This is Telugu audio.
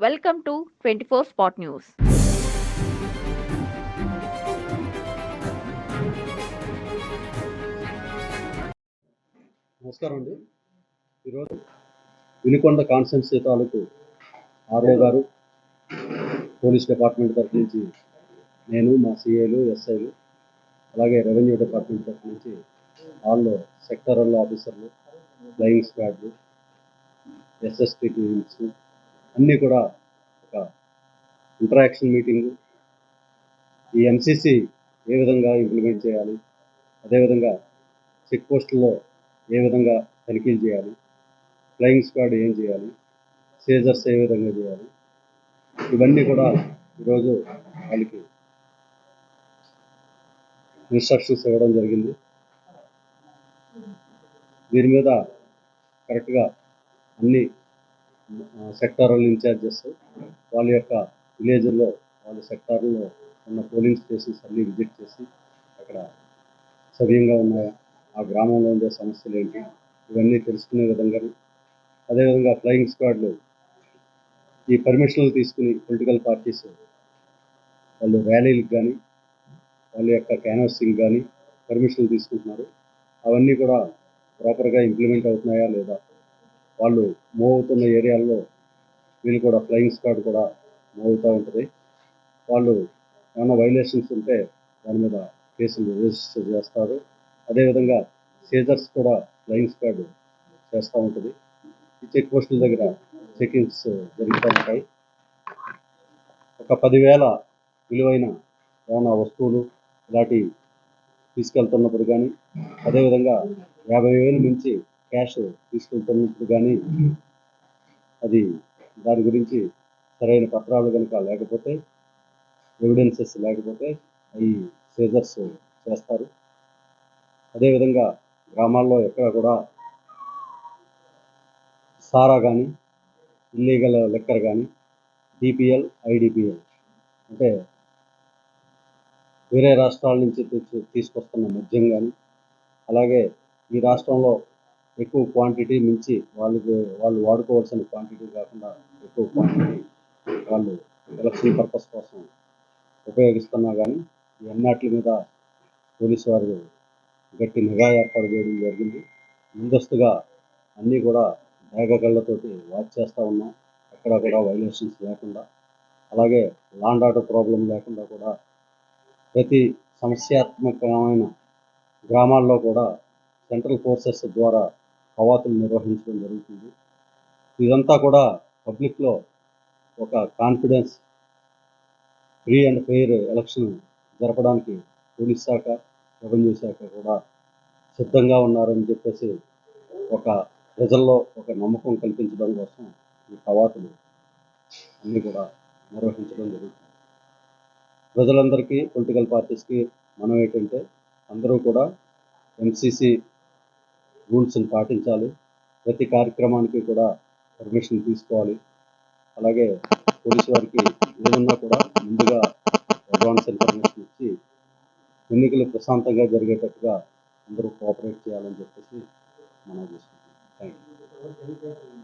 Welcome to twenty four spot news నమస్కారం అండి. ఈరోజు వినుకొండ కాన్స్టెన్సీ తాలూకు ఆర్ఓ గారు పోలీస్ డిపార్ట్మెంట్ తరఫు నుంచి నేను మా సిఐలు ఎస్ఐలు అలాగే రెవెన్యూ డిపార్ట్మెంట్ తరఫు నుంచి వాళ్ళు సెక్టరల్ ఆఫీసర్లు ఫ్లయింగ్ స్క్వాడ్లు ఎస్ఎస్టీ టీమ్స్ అన్నీ కూడా ఒక ఇంటరాక్షన్ మీటింగ్ ఈ ఎంసీసీ ఏ విధంగా ఇంప్లిమెంట్ చేయాలి? అదేవిధంగా చెక్ పోస్టుల్లో ఏ విధంగా తనిఖీలు చేయాలి? ఫ్లయింగ్ స్క్వాడ్ ఏం చేయాలి? సేజర్స్ ఏ విధంగా చేయాలి? ఇవన్నీ కూడా ఈరోజు వాళ్ళకి ఇన్స్ట్రక్షన్స్ ఇవ్వడం జరిగింది. దీని మీద కరెక్ట్గా అన్ని సెక్టారల్ ఇన్ఛార్జెస్ వాళ్ళ యొక్క విలేజ్లో వాళ్ళ సెక్టార్లో ఉన్న పోలింగ్ స్టేషన్స్ అన్నీ విజిట్ చేసి అక్కడ సవ్యంగా ఉన్నాయా ఆ గ్రామంలో ఉండే సమస్యలు ఏంటి ఇవన్నీ తెలుసుకునే విధంగా అదేవిధంగా ఫ్లయింగ్ స్క్వాడ్లు ఈ పర్మిషన్లు తీసుకుని పొలిటికల్ పార్టీస్ వాళ్ళు ర్యాలీలకు కానీ వాళ్ళ యొక్క క్యాన్వాసింగ్ కానీ పర్మిషన్లు తీసుకుంటున్నారు. అవన్నీ కూడా ప్రాపర్గా ఇంప్లిమెంట్ అవుతున్నాయా లేదా వాళ్ళు మూవ్ అవుతున్న ఏరియాల్లో వీళ్ళు కూడా ఫ్లయింగ్ స్క్వాడ్ కూడా మూవ్ అవుతూ ఉంటుంది. వాళ్ళు ఏమైనా వైలేషన్స్ ఉంటే దాని మీద కేసులు రిజిస్టర్ చేస్తారు. అదేవిధంగా సీజర్స్ కూడా ఫ్లయింగ్ స్క్వాడ్ చేస్తూ ఉంటుంది. ఈ చెక్ పోస్టుల దగ్గర చెకింగ్స్ జరుగుతూ ఉంటాయి. ఒక పదివేల విలువైన ఏమైనా వస్తువులు ఇలాంటివి తీసుకెళ్తున్నప్పుడు కానీ అదేవిధంగా యాభై వేలు మించి క్యాష్ తీసుకెళ్తున్నప్పుడు కానీ అది దాని గురించి సరైన పత్రాలు కనుక లేకపోతే ఎవిడెన్సెస్ లేకపోతే అవి సీజర్స్ చేస్తారు. అదేవిధంగా గ్రామాల్లో ఎక్కడ కూడా సారా కానీ ఇల్లీగల్ లెక్కర్ కానీ డిపిఎల్ ఐడిపిఎల్ అంటే వేరే రాష్ట్రాల నుంచి తీసుకొస్తున్న మద్యం కానీ అలాగే ఈ రాష్ట్రంలో ఎక్కువ క్వాంటిటీ మించి వాళ్ళకి వాళ్ళు వాడుకోవాల్సిన క్వాంటిటీ కాకుండా ఎక్కువ క్వాంటిటీ వాళ్ళు ఎలక్షన్ పర్పస్ కోసం ఉపయోగిస్తున్నా కానీ ఈ అన్నిటి మీద పోలీసు వారు గట్టి నిఘా ఏర్పాటు చేయడం జరిగింది. ముందస్తుగా అన్నీ కూడా మేఘకళ్ళతోటి వాచ్ చేస్తూ ఉన్నాం ఎక్కడ కూడా వైలేషన్స్ లేకుండా అలాగే లాండ్ ఆర్డర్ ప్రాబ్లం లేకుండా కూడా ప్రతి సమస్యాత్మకమైన గ్రామాల్లో కూడా సెంట్రల్ ఫోర్సెస్ ద్వారా కవాతులు నిర్వహించడం జరుగుతుంది. ఇదంతా కూడా పబ్లిక్లో ఒక confidence free and fair election జరపడానికి పోలీస్ శాఖ రెవెన్యూ శాఖ కూడా సిద్ధంగా ఉన్నారని చెప్పేసి ఒక ప్రజల్లో ఒక నమ్మకం కల్పించడం కోసం ఈ కవాతులు అన్నీ కూడా నిర్వహించడం జరుగుతుంది. ప్రజలందరికీ పొలిటికల్ పార్టీస్కి మనం ఏంటంటే అందరూ కూడా ఎంసీసీ రూల్స్ని పాటించాలి. ప్రతి కార్యక్రమానికి కూడా పర్మిషన్ తీసుకోవాలి. అలాగే పోలీసు వారికి ఏదన్నా కూడా ముందుగా అడ్వాన్స్ ఇన్ఫర్మేషన్ ఇచ్చి ఎన్నికలు ప్రశాంతంగా జరిగేటట్టుగా అందరూ కోఆపరేట్ చేయాలని చెప్పేసి మనం చూసుకుంటాం థ్యాంక్ యూ